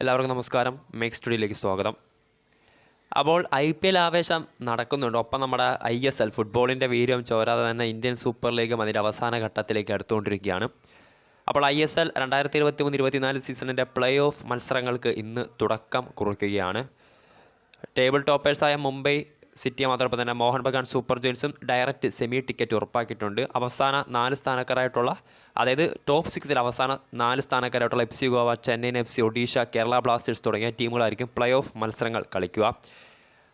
എല്ലാവർക്കും നമസ്കാരം. മേക്ക് സ്റ്റുഡിയോയിലേക്ക് സ്വാഗതം. അപ്പോൾ ഐ പി എൽ ആവേശം നടക്കുന്നുണ്ട്. ഒപ്പം നമ്മുടെ ഐ എസ് എൽ ഫുട്ബോളിന്റെ വീര്യം ചോരാതെ തന്നെ ഇന്ത്യൻ സൂപ്പർ ലീഗും അതിന്റെ അവസാന ഘട്ടത്തിലേക്ക് അടുത്തുകൊണ്ടിരിക്കുകയാണ്. അപ്പോൾ ഐ എസ് എൽ രണ്ടായിരത്തി ഇരുപത്തി മൂന്ന് ഇരുപത്തിനാല് സീസണിന്റെ പ്ലേ ഓഫ് മത്സരങ്ങൾക്ക് ഇന്ന് തുടക്കം കുറിക്കുകയാണ്. ടേബിൾ ടോപ്പേഴ്സായ മുംബൈ സിറ്റിയെ മാത്രമൊപ്പം തന്നെ മോഹൻ ബഗാൻ സൂപ്പർ ജെയിൻസും ഡയറക്റ്റ് സെമി ടിക്കറ്റ് ഉറപ്പാക്കിയിട്ടുണ്ട്. അവസാന നാല് സ്ഥാനക്കാരായിട്ടുള്ള അതായത് ടോപ്പ് സിക്സിൽ അവസാന നാല് സ്ഥാനക്കാരായിട്ടുള്ള F C Goa Chennaiyin F C Odisha Kerala blasters തുടങ്ങിയ ടീമുകളായിരിക്കും പ്ലേ ഓഫ് മത്സരങ്ങൾ കളിക്കുക.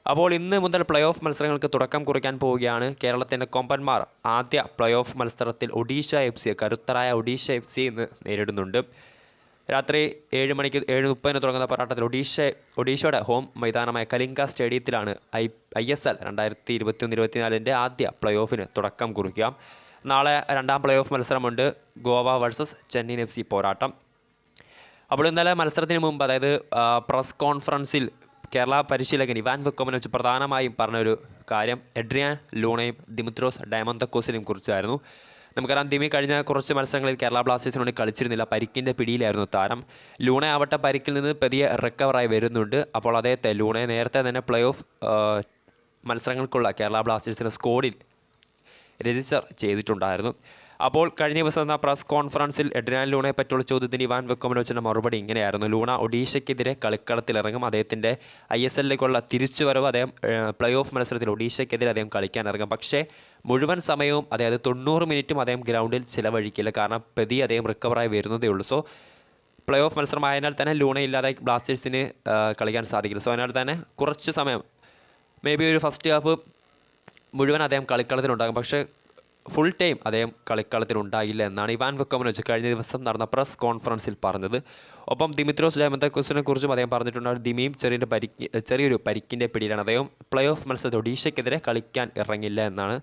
അപ്പോൾ ഇന്ന് മുതൽ പ്ലേ ഓഫ് മത്സരങ്ങൾക്ക് തുടക്കം കുറിക്കാൻ പോവുകയാണ് കേരളത്തിന്റെ കൊമ്പന്മാർ. ആദ്യ പ്ലേ ഓഫ് മത്സരത്തിൽ ഒഡീഷ എഫ് സി കരുത്തരായ ഒഡീഷ എഫ് സി ഇന്ന് നേരിടുന്നുണ്ട്. രാത്രി ഏഴ് മണിക്ക് ഏഴ് മുപ്പതിന് തുടങ്ങുന്ന പോരാട്ടത്തിൽ ഒഡീഷ ഒഡീഷയുടെ ഹോം മൈതാനമായ കലിംഗ സ്റ്റേഡിയത്തിലാണ് ഐ ഐ എസ് എൽ രണ്ടായിരത്തി ഇരുപത്തിയൊന്ന് ഇരുപത്തിനാലിന്റെ ആദ്യ പ്ലേ ഓഫിന് തുടക്കം കുറിക്കുക. നാളെ രണ്ടാം play off മത്സരമുണ്ട്. Goa versus Chennaiyin F C പോരാട്ടം. അപ്പോൾ ഇന്നലെ മത്സരത്തിന് മുമ്പ് അതായത് പ്രസ് കോൺഫറൻസിൽ കേരള പരിശീലകൻ ഇവാൻ വെക്കോമിനെ വെച്ച് പ്രധാനമായും പറഞ്ഞൊരു കാര്യം എഡ്രിയാൻ ലൂണയും ദിമിത്രോസ് ഡയമന്തക്കോസിനെയും കുറിച്ചായിരുന്നു. നമുക്കറിയാം ദിമി കഴിഞ്ഞ കുറച്ച് മത്സരങ്ങളിൽ കേരള ബ്ലാസ്റ്റേഴ്സിനോട് കളിച്ചിരുന്നില്ല. പരിക്കിന്റെ പിടിയിലായിരുന്നു താരം. ലൂണ ആവട്ടെ പരിക്കിൽ നിന്ന് പതിയെ റിക്കവറായി വരുന്നുണ്ട്. അപ്പോൾ അദ്ദേഹത്തെ ലൂണയെ നേരത്തെ തന്നെ പ്ലേ ഓഫ് മത്സരങ്ങൾക്കുള്ള കേരള ബ്ലാസ്റ്റേഴ്സിന്റെ സ്കോഡിൽ രജിസ്റ്റർ ചെയ്തിട്ടുണ്ടായിരുന്നു. അപ്പോൾ കഴിഞ്ഞ ദിവസം നടന്ന പ്രസ് കോൺഫറൻസിൽ എഡ്രിനാൻ ലൂണയെ പറ്റിയുള്ള ചോദ്യത്തിന് ഇവാൻ വെക്കോമനോച്ചിന്റെ മറുപടി ഇങ്ങനെയായിരുന്നു. ലൂണ ഒഡീഷയ്ക്കെതിരെ കളിക്കളത്തിലിറങ്ങും അദ്ദേഹത്തിന്റെ ഐ എസ് എല്ലിലേക്കുള്ള തിരിച്ചുവരവ് അദ്ദേഹം പ്ലേ ഓഫ് മത്സരത്തിൽ ഒഡീഷയ്ക്കെതിരെ അദ്ദേഹം കളിക്കാനിറങ്ങും പക്ഷേ മുഴുവൻ സമയവും അതായത് തൊണ്ണൂറ് മിനിറ്റും അദ്ദേഹം ഗ്രൗണ്ടിൽ ചിലവഴിക്കില്ല. കാരണം പ്രതി അദ്ദേഹം റിക്കവറായി വരുന്നതേ ഉള്ളൂ. സോ പ്ലേ ഓഫ് മത്സരമായതിനാൽ തന്നെ ലൂണ ഇല്ലാതെ ബ്ലാസ്റ്റേഴ്സിന് കളിക്കാൻ സാധിക്കില്ല. സോ അതിനാൽ തന്നെ കുറച്ച് സമയം മേ ബി ഒരു ഫസ്റ്റ് ഹാഫ് മുഴുവൻ അദ്ദേഹം കളിക്കളത്തിലുണ്ടാകും. പക്ഷേ ഫുൾ ടൈം അദ്ദേഹം കളിക്കളത്തിൽ ഉണ്ടായില്ല എന്നാണ് ഇവാൻ വെക്കോമനോച്ച് കഴിഞ്ഞ ദിവസം നടന്ന പ്രസ് കോൺഫറൻസിൽ പറഞ്ഞത്. ഒപ്പം ദിമിത്രോസ് ഡയമന്തക്കോസിനെ കുറിച്ചും അദ്ദേഹം പറഞ്ഞിട്ടുണ്ട്. ദിമിയും ചെറിയ പരിക്ക് ചെറിയൊരു പരിക്കിന്റെ പിടിയിലാണ്. അദ്ദേഹം പ്ലേ ഓഫ് മത്സരത്തിൽ ഒഡീഷയ്ക്കെതിരെ കളിക്കാൻ ഇറങ്ങില്ല എന്നാണ്.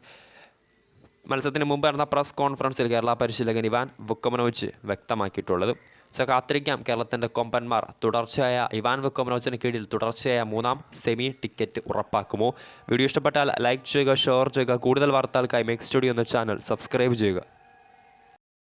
മത്സരത്തിന് മുമ്പ് നടന്ന പ്രസ് കോൺഫറൻസിൽ കേരള പരിശീലകൻ ഇവാൻ വുക്കമനോവിച്ച് വ്യക്തമാക്കിയിട്ടുള്ളത്. സോ കാത്തിരിക്കാം കേരളത്തിന്റെ കൊമ്പന്മാർ. തുടർച്ചയായ ഇവാൻ വുക്കമനോവിച്ചിന് കീഴിൽ തുടർച്ചയായ മൂന്നാം സെമി ടിക്കറ്റ് ഉറപ്പാക്കുമോ? വീഡിയോ ഇഷ്ടപ്പെട്ടാൽ ലൈക്ക് ചെയ്യുക ഷെയർ ചെയ്യുക കൂടുതൽ വാർത്തകൾക്കായി മെക്സ് സ്റ്റുഡിയോ എന്ന ചാനൽ സബ്സ്ക്രൈബ് ചെയ്യുക.